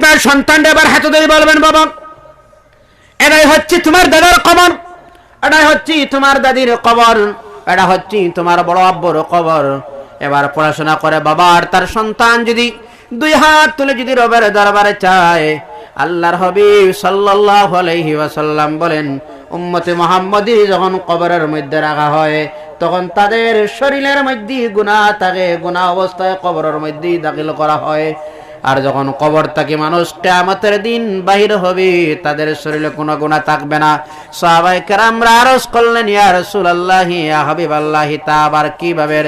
আপনার সন্তানটা এবার হাতে ধরে বলবেন, বাবা এটাই হচ্ছে তোমার দাদার কবর এটাই হচ্ছে তোমার দাদির কবর এটা হচ্ছে তোমার বড় আব্বর কবর। এবার পড়াশোনা করে বাবা, আর তার সন্তান যদি দুই হাত তুলে যদি রবের দরবারে চায়, আল্লাহর হাবিব সাল্লাল্লাহু আলাইহি ওয়াসাল্লাম বলেন, উম্মতে মুহাম্মদী যখন কবরের মধ্যে রাখা হয়, তখন তাদের শরীরের মধ্যে গুনাহ থাকে, গুনাহ অবস্থায় কবরের মধ্যেই দাখিল করা হয়। আর যখন কবর থেকে মানুষ কেয়ামতের দিন বাহির হবে তাদের শরীরে কোনো গুণা থাকবে না। সাহাবাই কেরামরা আরজ করলেন ইয়া রাসূলুল্লাহি ইয়া হাবিবাল্লাহি তা আবার কীভাবে?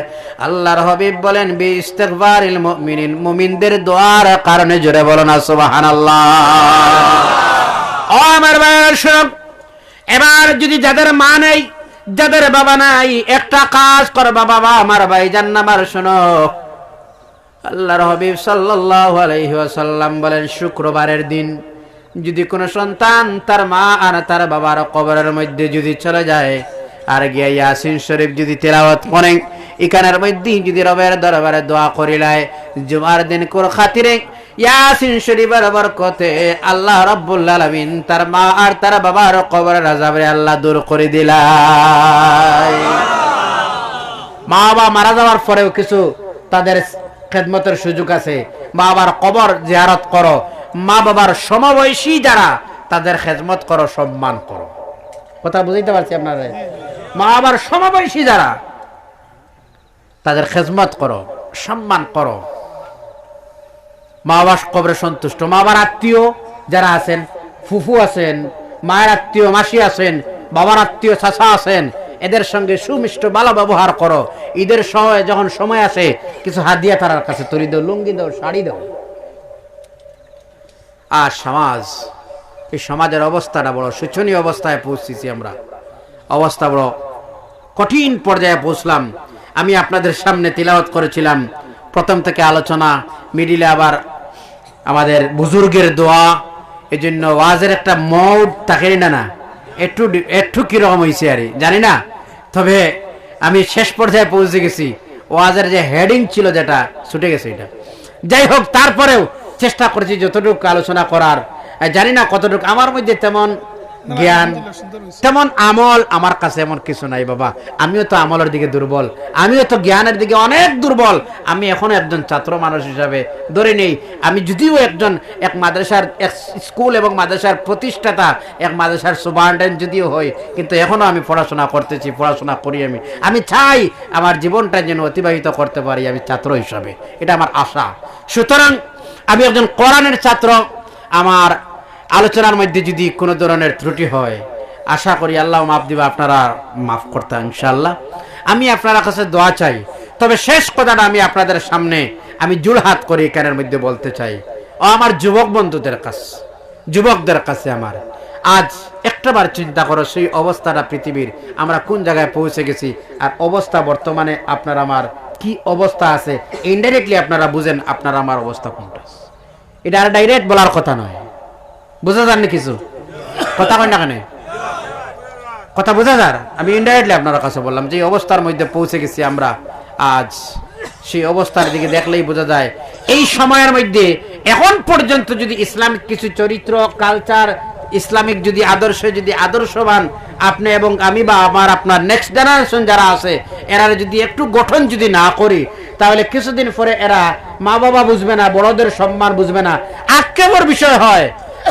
আল্লাহর হাবিব বলেন বি ইস্তিগফারিল মুমিনিন মুমিনদের দোয়ার কারণে জোরে বলো না সুবহানাল্লাহ। ও আমার শোনো, এবার যদি যাদের মা নেই যাদের বাবা নাই একটা কাজ করবা বাবা আমার ভাই জান্নামার শোনো। আল্লাহর হাবিব সাল্লাল্লাহু আলাইহি ওয়াসাল্লাম বলেন, শুক্রবারের দিন যদি কোনো সন্তান তার মা আর তার বাবার কবরের মধ্যে যদি চলে যায়, আর গিয়া ইয়াসিন শরীফ যদি তেলাওয়াত করেন এখানের মধ্যে যদি রবের দরবারে দোয়া করিলায় জুমার দিন কোর খাতিরে ইয়াসিন শরীফের বরকতে আল্লাহ রাব্বুল আলামিন তার মা আর তার বাবার কবরের আযাবে আল্লাহ দূর করে দিলাই। মা বাবা মারা যাওয়ার পরেও কিছু তাদের খেদমতের সুযোগ আছে। বাবার কবর জিয়ারত করো। মা বাবার সমবয়সী যারা, তাদের খেদমত করো, সম্মান করো। কথা বুঝতে পারছি আপনারা? মা বাবার সমবয়সী যারা, তাদের খেদমত করো, সম্মান করো। মা বাবার কবরে সন্তুষ্ট। মা বাবার আত্মীয় যারা আছেন, ফুফু আছেন, মায়ের আত্মীয়, মাসি আছেন, বাবার আত্মীয়, চাচা আছেন এদের সঙ্গে সুমিষ্ট ভালো ব্যবহার করো। ঈদের সময় যখন সময় আসে, কিছু হাদিয়া তারার কাছে তৈরি দাও, লুঙ্গি দাও, শাড়ি দাও। আর সমাজ, এই সমাজের অবস্থাটা বড় শোচনীয় অবস্থায় পৌঁছেছি আমরা। অবস্থা বড় কঠিন পর্যায়ে পৌঁছলাম। আমি আপনাদের সামনে তিলাওয়াত করেছিলাম। প্রথম থেকে আলোচনা, মিডিলে আবার আমাদের বুজুর্গের দোয়া। এই জন্য ওয়াজের একটা মৌড থাকে না না একটু একটু কীরকম হয়েছে আরে। জানি না? তবে আমি শেষ পর্যায়ে পৌঁছে গেছি। ওয়াজের যে হেডিং ছিল যেটা, ছুটে গেছে এটা। যাই হোক, তারপরেও চেষ্টা করেছি যতটুকু আলোচনা করার। জানি না কতটুকু, আমার মধ্যে তেমন জ্ঞান। তেমন আমল আমার কাছে এমন কিছু নাই বাবা। আমিও তো আমলের দিকে দুর্বল। আমিও তো জ্ঞানের দিকে অনেক দুর্বল। আমি এখনও একজন ছাত্র মানুষ হিসাবে ধরে নেই। আমি যদিও একজন এক মাদ্রাসার এক স্কুল এবং মাদ্রাসার প্রতিষ্ঠাতা এক মাদ্রাসার সুপারিনটেন্ডেন্ট যদিও হই কিন্তু এখনও আমি পড়াশোনা করতেছি পড়াশোনা করি আমি। আমি চাই আমার জীবনটা যেন অতিবাহিত করতে পারি আমি ছাত্র হিসাবে। এটা আমার আশা। সুতরাং আমি একজন কোরআনের ছাত্র আমার আলোচনার মধ্যে যদি কোনো ধরনের ত্রুটি হয়, আশা করি আল্লাহ মাফ দিবা, আপনারা মাফ করতে ইনশাল্লাহ আমি আপনারা কাছে দোয়া চাই, তবে শেষ কথাটা আমি আপনাদের সামনে আমি জুড়হাত করে এখানের মধ্যে বলতে চাই। ও আমার যুবক বন্ধুদের কাছে, যুবকদের কাছে আমার, আজ একটাবার চিন্তা করো সেই অবস্থাটা পৃথিবীর, আমরা কোন জায়গায় পৌঁছে গেছি, আর অবস্থা বর্তমানে আপনার আমার কি অবস্থা আছে ইনডাইরেক্টলি আপনারা বুঝেন আপনার আমার অবস্থা কোনটা। এটা আর ডাইরেক্ট বলার কথা নয়। বুঝা যান কিছু? কথা কয় না কেন? কথা বোঝা যার? আমি ইনডাইরেক্টলি আপনার কাছে বললাম যে অবস্থার মধ্যে পৌঁছে গেছি আমরা আজ। সেই অবস্থার দিকে দেখলেই বোঝা যায়, এই সময়ের মধ্যে এখন পর্যন্ত যদি ইসলামিক কিছু চরিত্র কালচার ইসলামিক যদি আদর্শ, যদি আদর্শবান আপনি এবং আমি বা আমার আপনার নেক্সট জেনারেশন যারা আছে, এরা যদি একটু গঠন যদি না করি, তাহলে কিছুদিন পরে এরা মা বাবা বুঝবে না, বড়দের সম্মান বুঝবে না। আক্ষেপের বিষয় হয়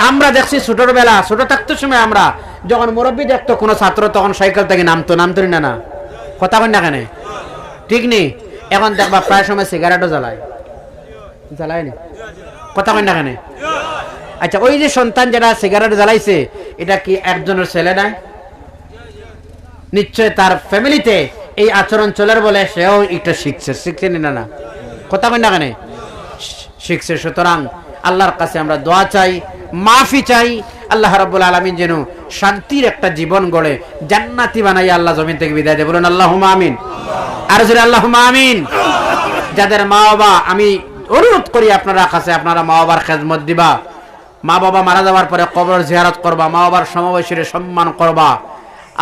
আমরা দেখছি ছোটর বেলা ছোট থাকতে সময় আমরা যখন মুরব্বী দেখতো কোনো ছাত্র, তখন সাইকেল থেকে নামতো নামতো না না কথা কই না কেন? ঠিক নেই এখন দেখবা প্রায় সময় সিগারেটও জ্বালায়। জ্বালায় নি? কথা কই না কেন? আচ্ছা ওই যে সন্তান যারা সিগারেট জ্বালাইছে, এটা কি একজনের ছেলে নাই? নিশ্চয় তার ফ্যামিলিতে এই আচরণ চলের বলে সেও একটু শিখছে শিখছে নি না কথা কই না কেন? শিখছে। সুতরাং আল্লাহর কাছে আমরা দোয়া চাই। মাফি চাই আল্লাহ রাব্বুল আলামিন যেন শান্তির একটা জীবন গড়ে জান্নাতি বানাই আল্লাহ জমিন থেকে বিদায় দেয়। বলুন আল্লাহ আমিন। আর জোরে আল্লাহ আমিন। যাদের মা বাবা আমি অনুরোধ করি আপনারা কাছে আপনারা মা বাবার খেদমত দিবা। মা বাবা মারা যাওয়ার পরে কবর জিয়ারত করবা মা বাবার সমবয়সীর সম্মান করবা।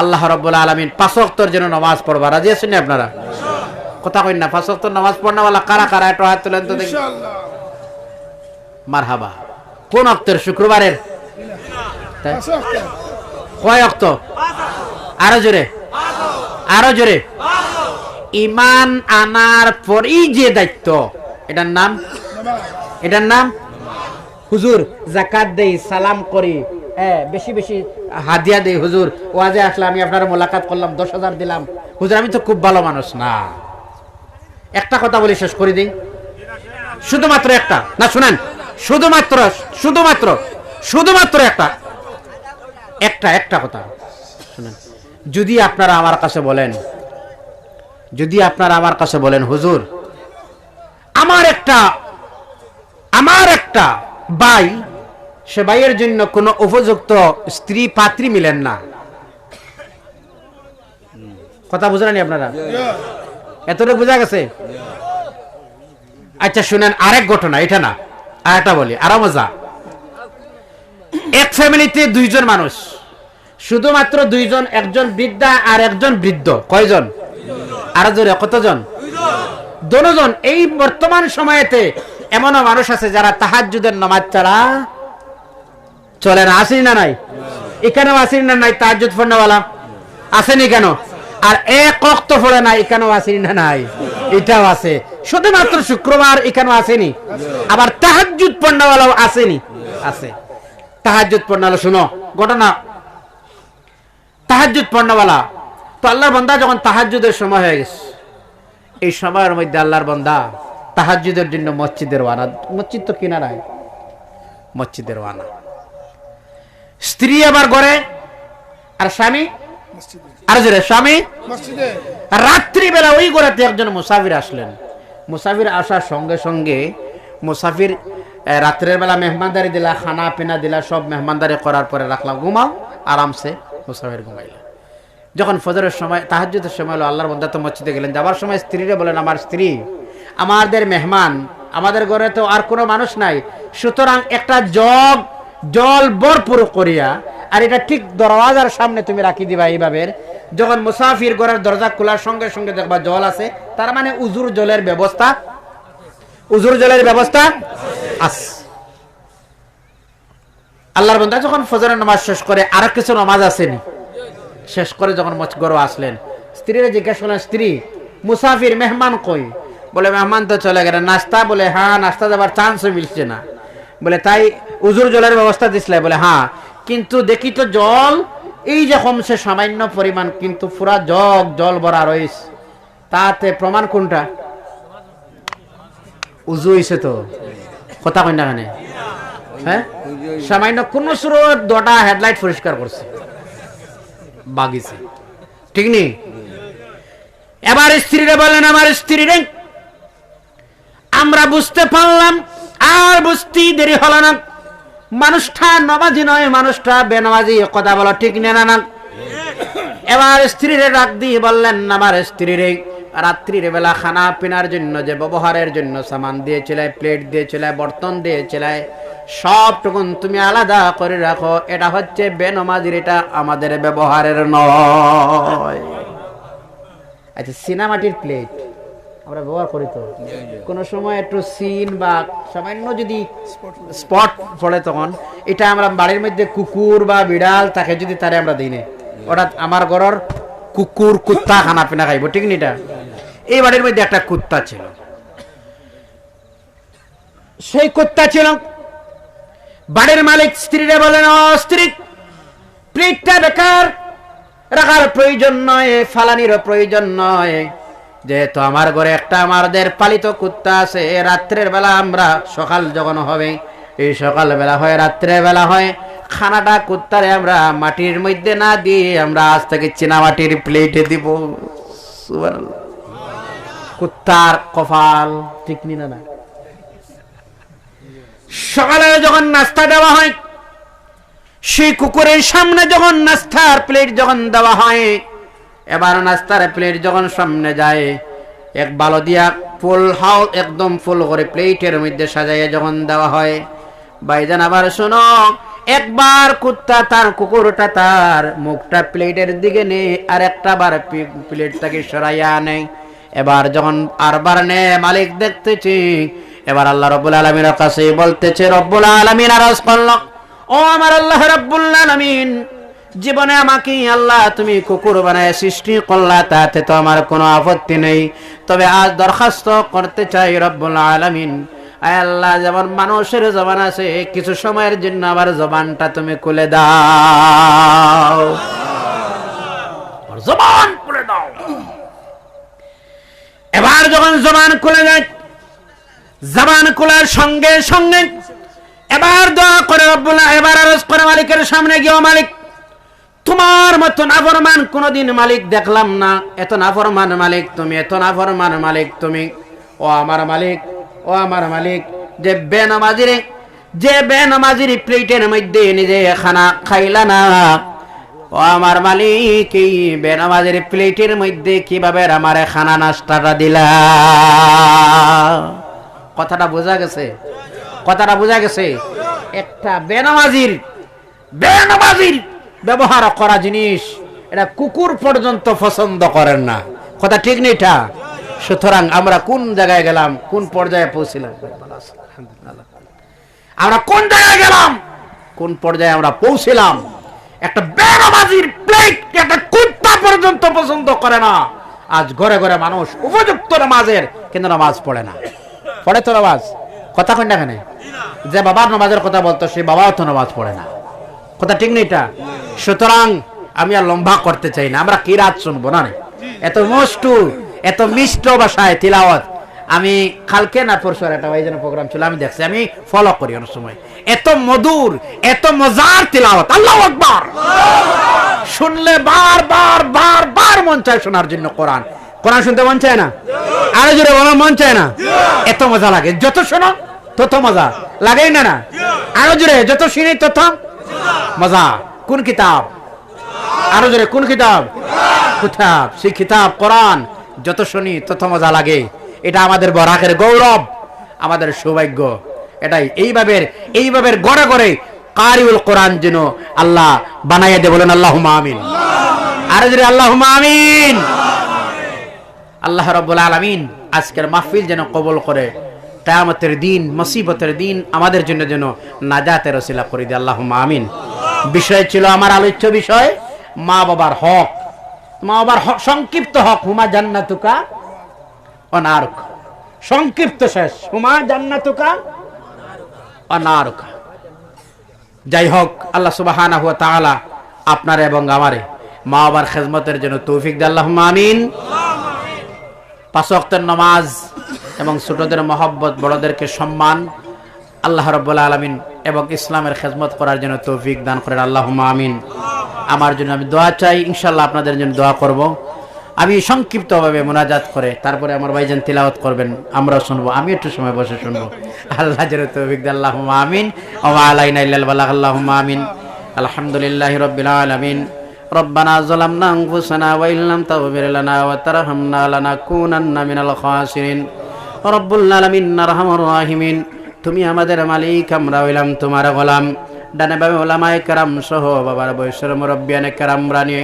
আল্লাহ রব্বুল আলমিন পাঁচক্তর যেন নামাজ পড়বা। রাজি আছেন আপনারা? কথা কই না পাঁচক্তর নামাজ পড়নাওয়ালা কারা কারা? একটু হাত তুলেন তো দেখি। মারহাবা। কোন অক্তের? শুক্রবারের। কয় অক্ত? আরও জোরে। আরও জোরে। ইমান আনার পরই যে দায়িত্ব এটার নাম? এটার নাম? হুজুর জাকাত দেই সালাম করি। হ্যাঁ বেশি বেশি হাদিয়া দেই হুজুর। ওয়াজে আসলে আমি আপনার মোলাকাত করলাম দশ হাজার দিলাম। হুজুর আমি তো খুব ভালো মানুষ না। একটা কথা বলি শেষ করে দিই। শুধুমাত্র একটা। না শুনেন। শুধুমাত্র শুধুমাত্র শুধুমাত্র একটা একটা একটা কথা। শুনেন যদি আপনারা আমার কাছে বলেন যদি আপনারা আমার কাছে বলেন হুজুর আমার একটা আমার একটা বাই সে বাইয়ের জন্য কোনো উপযুক্ত স্ত্রী পাত্রী মিলেন না। কথা বুঝলেন আপনারা? এতটুকু বোঝা গেছে? আচ্ছা শুনেন আরেক ঘটনা এটা না। আরেকটা বলি, আরও মজা। এক ফ্যামিলিতে দুইজন মানুষ। শুধুমাত্র দুইজন, একজন বৃদ্ধা আর একজন বৃদ্ধ। কয়জন? আরও জোরে, কতজন? দনোজন এই বর্তমান সময়েতে এমনও মানুষ আছে যারা তাহাজ্জুদের নামাজ ছাড়া চলে না। আসেনি না নাই? এখানেও আসেনি না নাই? তাহাজ্জুদ পড়নেওয়ালা আসেনি কেন? আর এক অক্ত পড়ে না, এখানেও আসেনি না নাই? এটাও আছে। শুধুমাত্র শুক্রবার এখানেও আসেনি। আবার তাহাজ্জুদ পড়নেওয়ালাও আসেনি। আছে। তাহাজ্জুদ পড়নেওয়ালা শুনো ঘটনা। তাহাজ্জুদ পড়নেওয়ালা তো আল্লাহর বান্দা যখন তাহাজ্জুদের সময় হয়ে গেছে এই সময়ের মধ্যে আল্লাহর বান্দা তাহাজুদের জন্য মসজিদের ওয়ানা মসজিদ তো কিনারায় মসজিদের ওয়ানা। স্ত্রী আবার ঘরে আর স্বামী? আর জোরে স্বামী? মসজিদে। রাত্রিবেলা ওই ঘরেতে একজন মুসাফির আসলেন। মুসাফির আসার সঙ্গে সঙ্গে মুসাফির রাত্রের বেলা মেহমানদারি দিলা, খানা পিনা দিলা, সব মেহমানদারি করার পরে রাখলাম। ঘুমাও, আরামসে মুসাফির ঘুমাইলা। যখন ফজরের সময়, তাহাজ্জুদের সময় হলো, আল্লাহর বন্ধা তো মসজিদে গেলেন। যাবার সময় স্ত্রীরে বলেন আমার স্ত্রী, আমাদের মেহমান, আমাদের ঘরে তো আর কোনো মানুষ নাই। সুতরাং একটা জগ, জল ভরপুর করিয়া, আর এটা ঠিক দরওয়াজার সামনে তুমি রাখি দিবা এইভাবে। যখন মুসাফির ঘরের দরজা খোলার সঙ্গে সঙ্গে দেখবা জল আছে, তার মানে উজুর জলের ব্যবস্থা, উজুর জলের ব্যবস্থা আছে। আল্লাহর বন্ধা যখন ফজরের নামাজ শেষ করে আর কিছু নামাজ আসেনি। শেষ করে যখন মচগর আসলেন, স্ত্রীরা জিজ্ঞাসা করলেন, স্ত্রী, মুসাফির মেহমান কই? বলে, মেহমান তো চলে গেলেন, নাস্তা? বলে হ্যাঁ নাস্তা যাবার চান্সও মিলছে না। বলে, তাই উজুর জলের ব্যবস্থা দিছিলে বলে হ্যাঁ কিন্তু দেখি তো জল এই যে কমছে সামান্য পরিমাণ কিন্তু পুরা জগ, জল ভরা রয়েছে, তাতে প্রমাণ কোনটা? উজু হইছে তো? কথা কই না কেন? হ্যাঁ? সামান্য কোন স্রোত, দটা হেডলাইট পরিষ্কার করছে। বাগিছে। ঠিক নেই এবার স্ত্রীরা বলেন আমার স্ত্রী রে, আমরা বুঝতে পারলাম, আর বুঝতেই দেরি হলো না। মানুষটা নমাজি নয়, মানুষটা বেনমাজি, কথা বলো ঠিক না না এবার স্ত্রীরে ডাক দিয়ে বললেন, আমার স্ত্রীরে রাত্রির বেলা খানা পিনার জন্য যে ব্যবহারের জন্য সামান দিয়েছিলে, প্লেট দিয়েছিলে, বর্তন দিয়েছিলে, সবটুকুন তুমি আলাদা করে রাখো, এটা হচ্ছে বেনমাজির, এটা আমাদের ব্যবহারের নয়। আচ্ছা সিনেমাটির প্লেট। আমরা ব্যবহার করি তো। কোনো সময় একটু সিন বা সামান্য যদি স্পট পড়ে তখন এটা আমরা বাড়ির মধ্যে কুকুর বা বিড়াল তাকে যদি তারে আমরা দিই না। ওটা আমার ঘরের কুকুর কুত্তা খানা পিনা খাইব ঠিক নি এটা? এই বাড়ির মধ্যে একটা কুত্তা ছিল। সেই কুত্তা ছিল বাড়ির মালিক স্ত্রীরে বলেন ও স্ত্রী প্লেটটা বেকার রাখার প্রয়োজন নয় ফালানিরও প্রয়োজন নয়। যেহেতু আমার ঘরে একটা আমাদের পালিত কুত্তা আছে, এ রাত্রের বেলা আমরা সকাল যখন হবে, এই সকাল বেলা হয় রাত্রের বেলা হয়, খানাটা কুত্তারে আমরা মাটির মধ্যে না দিয়ে আমরা আজ থেকে চীনা মাটির প্লেটে দিব। কুত্তার কপাল ঠিক না না? সকালে যখন নাস্তা দেওয়া হয়, সেই কুকুরের সামনে যখন নাস্তার প্লেট যখন দেওয়া হয় এবার নাস্তার প্লেট যখন সামনে যায়, এক বালো দিয়া ফুল হাও একদম ফুল করে প্লেটের মধ্যে সাজাইয়া যখন দেওয়া হয় বাইজান আবার শোনো, একবার কুত্তা তার কুকুরটা তার মুখটা প্লেটের দিকে নে আর একটা বার প্লেটটাকে সরাইয়া নেই এবার যখন আরবার নে, মালিক দেখতেছি, এবার আল্লাহ রব্বুল আলমিনের কাছে বলতেছে, রব্বুল আলমিন আরজ করল। ও আমার আল্লাহ রব্বুল আলমিন জীবনে আমাকে আল্লাহ তুমি কুকুর বানায় সৃষ্টি করলা, তাতে তো আমার কোনো আপত্তি নেই। তবে আজ দরখাস্ত করতে চাই রব্বুল আলমিন। আল্লাহ, যেমন মানুষের জবান আছে, কিছু সময়ের জন্য আমার জবানটা তুমি খুলে দাও। জবান খুলে দাও। এবার যখন জবান খুলে যায়, জবান খোলার সঙ্গে সঙ্গে এবার দোয়া করে রব্বুল্লাহ এবার আরজ করে মালিকের সামনে গিয়ে মালিক তোমার মতো নাফরমান কোনদিন মালিক দেখলাম না। এত নাফরমান মালিক তুমি, এত নাফরমান মালিক তুমি। ও আমার মালিক, ও আমার মালিক, যে বেনামাজিরে, যে বেনামাজির প্লেটের মধ্যে নিজে খানা খাইলা না। ও আমার মালিক, এই বেনামাজির প্লেটের মধ্যে কীভাবে আমার খানা নাস্তাটা দিলা? কথাটা বোঝা গেছে? কথাটা বোঝা গেছে? একটা বেনামাজির বেনামাজির ব্যবহার করা জিনিস, এটা কুকুর পর্যন্ত পছন্দ করেন না। কথা ঠিক নেই সুতরাং আমরা কোন জায়গায় গেলাম, কোন পর্যায়ে পৌঁছিলাম? আমরা কোন জায়গায় গেলাম, কোন পর্যায়ে আমরা পৌঁছিলাম? একটা বেনামাজির প্লেট একটা কুত্তা পর্যন্ত পছন্দ করে না। আজ ঘরে ঘরে মানুষ উপযুক্ত নামাজের, কিন্তু নামাজ পড়ে না। পড়ে তো নামাজ? কথা না কেন? যে বাবার নামাজের কথা বলতো, সে বাবাও তো নামাজ পড়ে না। কথা ঠিক নেই এটা? সুতরাং আমি আর লম্বা করতে চাই না। আমরা কি রাত শুনব, না এত মষ্টু, এত মিষ্ট ভাষায় তিলাওয়াত। আমি কালকে না পরশু আর একটা ভাইজান প্রোগ্রাম ছিল, আমি দেখছি, আমি ফলো করি অনেক সময়। এত মধুর, এত মজার তিলাওয়াত, আল্লাহ আকবার! শুনলে বার বার বার বার মন চায় শোনার জন্য কোরআন। কোরআন শুনতে মন চায় না? আরও জোরে বলো, মন চায় না? এত মজা লাগে, যত শোনো, তত মজা। লাগেই না না? আরও জোরে, যত শুনি, তত মজা। কোন কিতাব? আরও জোরে, কোন কিতাব? কিতাব। সেই কিতাব কোরআন। যত শুনি, তত মজা লাগে। এটা আমাদের বরাকের গৌরব, আমাদের সৌভাগ্য। এটাই। এইভাবে এইভাবে গড়ে গড়ে কারিউল কোরআন যেন আল্লাহ বানাইয়া দে বলেন আল্লাহ আমিন। আরও জোরে আল্লাহ আমিন। আল্লাহ রব্বুল আলমিন আজকের মাহফিল যেন কবল করে। কেয়ামতের দিন, মুসিবতের দিন আমাদের জন্য যেন নাজাতের রসিলা করে দিয়ে। আল্লাহ আমিন। বিষয় ছিল আমার আলোচ্য বিষয়, মা বাবার হক। মা বাবার হক, সংক্ষিপ্ত হক, হুমা জান্নাতুকা অনারক। সংক্ষিপ্ত শেষ, হুমা জান্নাতুকা অনারকা। যাই হোক, আল্লাহ তাআলা আপনার এবং আমারে মা বাবার খেজমতের জন্য তৌফিক দে আল্লাহ আমিন। পাঁচ ওয়াক্তের নামাজ এবং ছোটদের মহব্বত বড়দেরকে সম্মান আল্লাহ রব্বুল্লা আলমিন এবং ইসলামের খেজমত করার জন্য তৌফিক দান করেন আল্লাহ আমিন আমার জন্য আমি দোয়া চাই ইনশাল্লাহ আপনাদের জন্য দোয়া করব আমি সংক্ষিপ্তভাবে মোনাজাত করে তারপরে আমার ভাইজান তিলাওয়াত করবেন আমরা শুনবো আমি একটু সময় বসে শুনবো আল্লাহ যেন তৌফিক দে আল্লাহ আমিন ওমা আলাইনা ইল্লাল বালাগ আল্লাহ আমিন আলহামদুলিল্লাহ রব্বিল আলামিন ربنا ظلمنا أنفسنا وإن لم تغفر لنا وترحمنا لنكونن من الخاسرين রাহিমিন। তুমি আমাদের মালিক, আমরা হইলাম তোমার গোলাম। ডানে বাবে ওলামায় কারাম সহ বাবার বৈশ্বর মুরব্বিয়ানে কারামরা নিয়ে।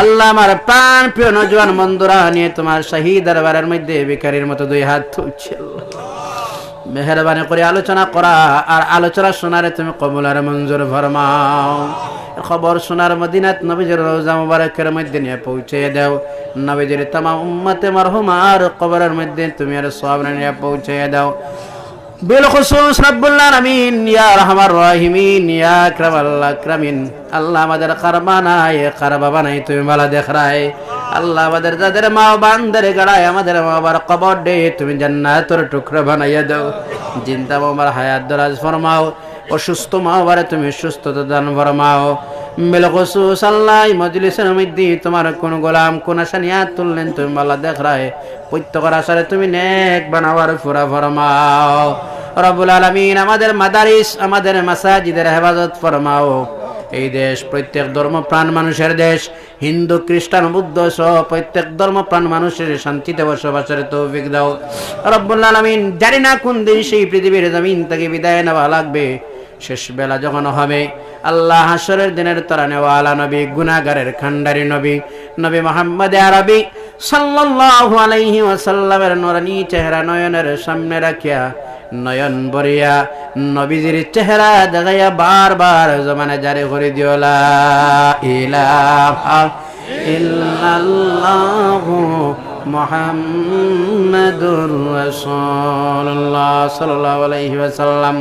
আল্লাহ আমার প্রাণ প্রিয় নজওয়ান মন্দুরা নিয়ে তোমার শাহী দরবারের মধ্যে বেকারির মতো দুই হাত তুলছে। মেহরবানি করে আলোচনা করা আর আলোচনা শোনারে তুমি কবুলার মঞ্জুর ভরমাও খবর শোনার মদিনাত নবীজির রোজা মুবারকের মধ্যে নিয়ে পৌঁছে দাও। নবীজির তামাম উম্মতে মারহুমার কবরের মধ্যে তুমি আর সব নিয়ে পৌঁছে দাও। বিলখুসুস রাব্বুল আলামিন, ইয়া রাহমার রাহিমিন, ইয়া আকরামাল আকরামিন। আল্লাহ আমাদের কারবা নাই, কারবা বানাই তুমি ভালো দেখ রায়। আল্লাহ আমাদের যাদের মা বান্দার গাড়ায়, আমাদের মা বাবার কবর দে তুমি জান্নাতের টুকরা বানাইয়া দাও। জিন্দা মামার হায়াত দরাজ ফরমাও। অসুস্থ মা বাবারে তুমি সুস্থতা দান ফরমাও। বিলখুসুস আল্লাহ মজলিসের মধ্যে তোমার কোন গোলাম, কোন আশা নিয়ে তুললেন, তুমি ভালো দেখ রায়। প্রত্যেকের আশারে তুমি নেক বানাবার ফুরা ফরমাও। রবুল আলমিন আমাদের মাদারিস, আমাদের মাসাজিদের হেফাজত ফরমাও। এই দেশ প্রত্যেক ধর্ম প্রাণ মানুষের দেশ। হিন্দু, খ্রিস্টান, বুদ্ধ সহ প্রত্যেক ধর্ম প্রাণ মানুষের শান্তিতে বসবাসের তৌফিক দাও। রব্বুল আলমিন জানি না কোন দিন সেই পৃথিবীর জমিন থেকে বিদায় নেওয়া লাগবে। শেষ বেলা যখন হবে, আল্লাহ হাসরের দিনের তরা নেওয়ালা নবী গুনাগারের খান্ডারি নবী নবী মোহাম্মদ আরবি সাল্লাল্লাহু আলাইহি ওয়াসাল্লামের নূরানি চেহারা নয়নের সামনে রাখিয়া নয়ন বরিয়া নবীজির চেহারা দেখাইয়া বারবার জমানে জারি করে দিও, লা ইলাহা ইল্লাল্লাহু মুহাম্মাদুর রাসূলুল্লাহ সাল্লাল্লাহু আলাইহি ওয়াসাল্লাম।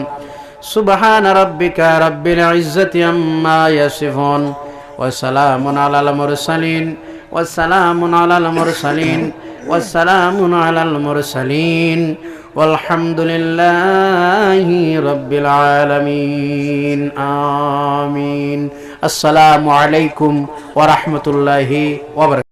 سبحان ربك رب العزة عما يصفون وسلام على المرسلين وسلام على المرسلين وسلام على المرسلين والحمد لله رب العالمين آمين السلام عليكم ورحمة الله وبركاته